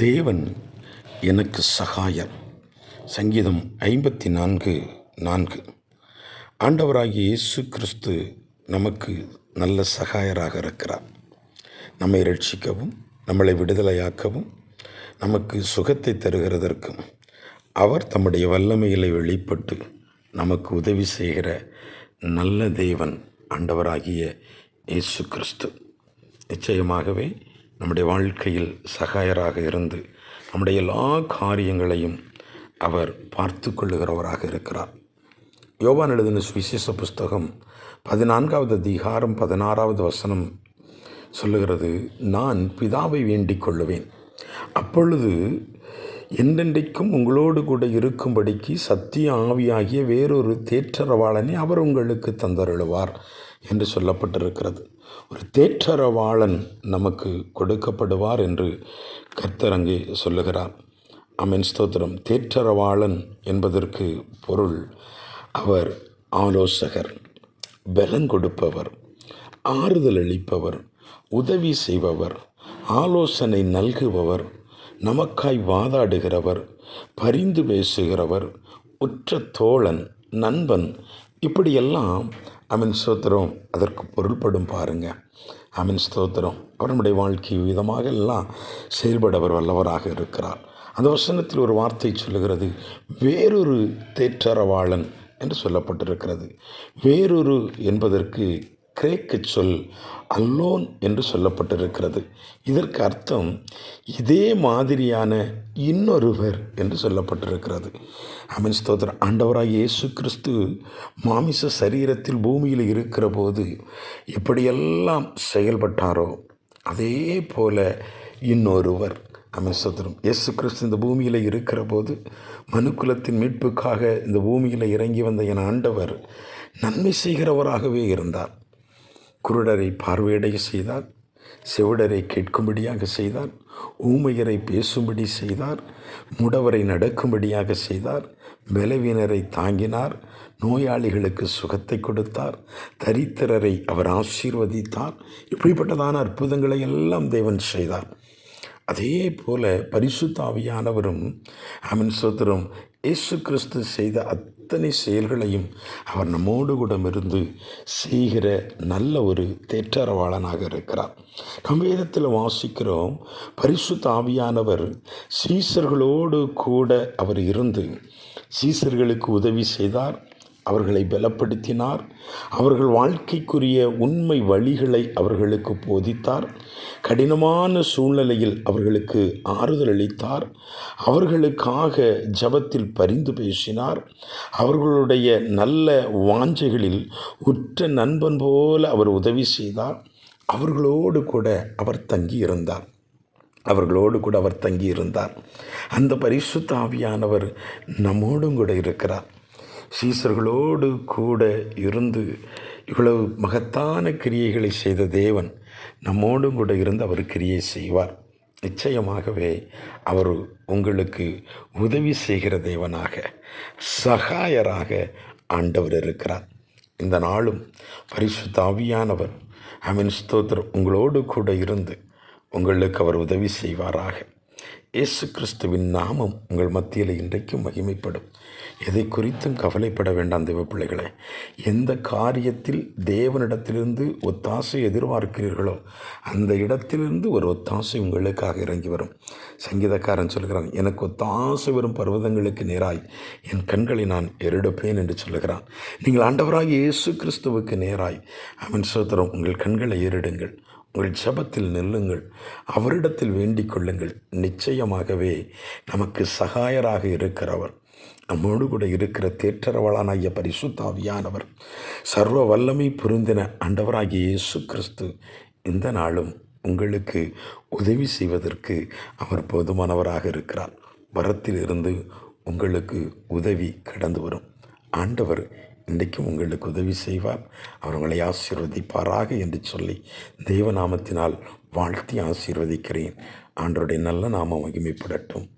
தேவன் எனக்கு சகாயம். சங்கீதம் ஐம்பத்தி நான்கு. நான்கு ஆண்டவராகிய இயேசு கிறிஸ்து நமக்கு நல்ல சகாயராக இருக்கிறார். நம்மை ரட்சிக்கவும் நம்மளை விடுதலையாக்கவும் நமக்கு சுகத்தை தருகிறதற்கும் அவர் தம்முடைய வல்லமைகளை வெளிப்பட்டு நமக்கு உதவி செய்கிற நல்ல தேவன் ஆண்டவராகிய இயேசு கிறிஸ்து. நிச்சயமாகவே நம்முடைய வாழ்க்கையில் சகாயராக இருந்து நம்முடைய எல்லா காரியங்களையும் அவர் பார்த்து கொள்ளுகிறவராக இருக்கிறார். யோவான் எழுதின சுவிசேஷ புஸ்தகம் பதினான்காவது அதிகாரம் பதினாறாவது வசனம் சொல்லுகிறது நான் பிதாவை வேண்டிக் கொள்ளுவேன். அப்பொழுது என்றென்றைக்கும் உங்களோடு கூட இருக்கும்படிக்கு சத்திய ஆவியாகிய வேறொரு தேற்றரவாளனை அவர் உங்களுக்கு தந்தருளுவார் என்று சொல்லப்பட்டிருக்கிறது. ஒரு தேற்றரவாளன் நமக்கு கொடுக்கப்படுவார் என்று கர்த்தரங்கே சொல்லுகிறார். அமீன் ஸ்தோத்திரம். தேற்றரவாளன் என்பதற்கு பொருள் அவர் ஆலோசகர் பலன் கொடுப்பவர் ஆறுதல் அளிப்பவர் உதவி செய்பவர் ஆலோசனை நல்குபவர் நமக்காய் வாதாடுகிறவர் பரிந்து பேசுகிறவர் உற்ற தோழன் நண்பன் இப்படியெல்லாம் அமின் ஸ்தோத்திரம். அதற்கு பொருள்படும் பாருங்க. அமின் ஸ்தோத்திரம். அவர் நம்முடைய வாழ்க்கை விதமாக எல்லாம் செயல்பட அவர் வல்லவராக இருக்கிறார். அந்த வசனத்தில் ஒரு வார்த்தை சொல்லுகிறது வேறொரு தேற்றரவாளன் என்று சொல்லப்பட்டிருக்கிறது. வேறொரு என்பதற்கு கிரேக்க சொல் அல்லோன் என்று சொல்லப்பட்டிருக்கிறது. இதற்கு அர்த்தம் இதே மாதிரியான இன்னொருவர் என்று சொல்லப்பட்டிருக்கிறது. அமன் ஸ்தோத்திர ஆண்டவராக இயேசு கிறிஸ்து மாமிச சரீரத்தில் பூமியில் இருக்கிற போது எப்படியெல்லாம் செயல்பட்டாரோ அதே போல இன்னொருவர். அமன் இயேசு கிறிஸ்து இந்த பூமியில் இருக்கிற போது மனுக்குலத்தின் மீட்புக்காக இந்த பூமியில் இறங்கி வந்த என் ஆண்டவர் நன்மை செய்கிறவராகவே இருந்தார். குருடரை பார்வையடைய செய்தார் செவிடரை கேட்கும்படியாக செய்தார் ஊமையரை பேசும்படி செய்தார் முடவரை நடக்கும்படியாக செய்தார் பலவீனரை தாங்கினார் நோயாளிகளுக்கு சுகத்தை கொடுத்தார் தரித்திரரை அவர் ஆசீர்வதித்தார். இப்படிப்பட்டதான அற்புதங்களை எல்லாம் தேவன் செய்தார். அதே போல பரிசுத்தாவியானவரும் அமின் சோத்திரம் இயேசு கிறிஸ்து செய்த அத்தனை செயல்களையும் அவர் நம்மோடு கூட இருந்து செய்கிற நல்ல ஒரு தேற்றரவாளனாக இருக்கிறார். நம் வேதத்தில் வாசிக்கிறோம் பரிசுத்த ஆவியானவர் சீசர்களோடு கூட அவர் இருந்து சீசர்களுக்கு உதவி செய்தார். அவர்களை பலப்படுத்தினார். அவர்கள் வாழ்க்கைக்குரிய உண்மை வழிகளை அவர்களுக்கு போதித்தார். கடினமான சூழ்நிலையில் அவர்களுக்கு ஆறுதல் அளித்தார். அவர்களுக்காக ஜபத்தில் பரிந்து பேசினார். அவர்களுடைய நல்ல வாஞ்சைகளில் உற்ற நண்பன் போல அவர் உதவி செய்தார். அவர்களோடு கூட அவர் தங்கியிருந்தார். அவர்களோடு கூட அவர் தங்கியிருந்தார். அந்த பரிசுத்த ஆவியானவர் நம்மோடும் கூட இருக்கிறார். சீசர்களோடு கூட இருந்து இவ்வளவு மகத்தான கிரியைகளை செய்த தேவன் நம்மோடும் கூட இருந்து அவர் கிரியை செய்வார். நிச்சயமாகவே அவர் உங்களுக்கு உதவி செய்கிற தேவனாக சகாயராக ஆண்டவர் இருக்கிறார். இந்த நாளும் பரிசுத்த ஆவியானவர் அமின் ஸ்தோத்திரம். உங்களோடு கூட இருந்து உங்களுக்கு அவர் உதவி செய்வாராக. இயேசு கிறிஸ்துவின் நாமம் உங்கள் மத்தியில் இன்றைக்கும் மகிமைப்படும். எதை குறித்தும் கவலைப்பட வேண்டாம் தேவ பிள்ளைகளே. எந்த காரியத்தில் தேவனிடத்திலிருந்து ஒத்தாசை எதிர்பார்க்கிறீர்களோ அந்த இடத்திலிருந்து ஒரு ஒத்தாசை உங்களுக்காக இறங்கி வரும். சங்கீதக்காரன் சொல்கிறான் எனக்கு ஒத்தாசை வரும் பர்வதங்களுக்கு நேராய் என் கண்களை நான் எருடுப்பேன் என்று சொல்லுகிறான். நீங்கள் ஆண்டவராக இயேசு கிறிஸ்துவுக்கு நேராய். அவன் சோதரம் உங்கள் கண்களை ஏறிடுங்கள் உங்கள் ஜபத்தில் நில்லுங்கள். அவரிடத்தில் வேண்டிக் கொள்ளுங்கள். நிச்சயமாகவே நமக்கு சகாயராக இருக்கிறவர். நம்மோடு கூட இருக்கிற தேற்றரவளானாகிய பரிசுத்தாவியானவர் சர்வ வல்லமை புரிந்தின ஆண்டவராகிய இயேசு கிறிஸ்து இந்த நாளும் உங்களுக்கு உதவி செய்வதற்கு அவர் போதுமானவராக இருக்கிறார். வரத்தில் இருந்து உங்களுக்கு உதவி கடந்து வரும். ஆண்டவர் இன்றைக்கும் உங்களுக்கு உதவி செய்வார். அவர் உங்களை ஆசீர்வதிப்பாராக என்று சொல்லி தெய்வநாமத்தினால் வாழ்த்தி ஆசீர்வதிக்கிறேன். ஆண்டருடைய நல்ல நாமம் மகிமைப்படட்டும்.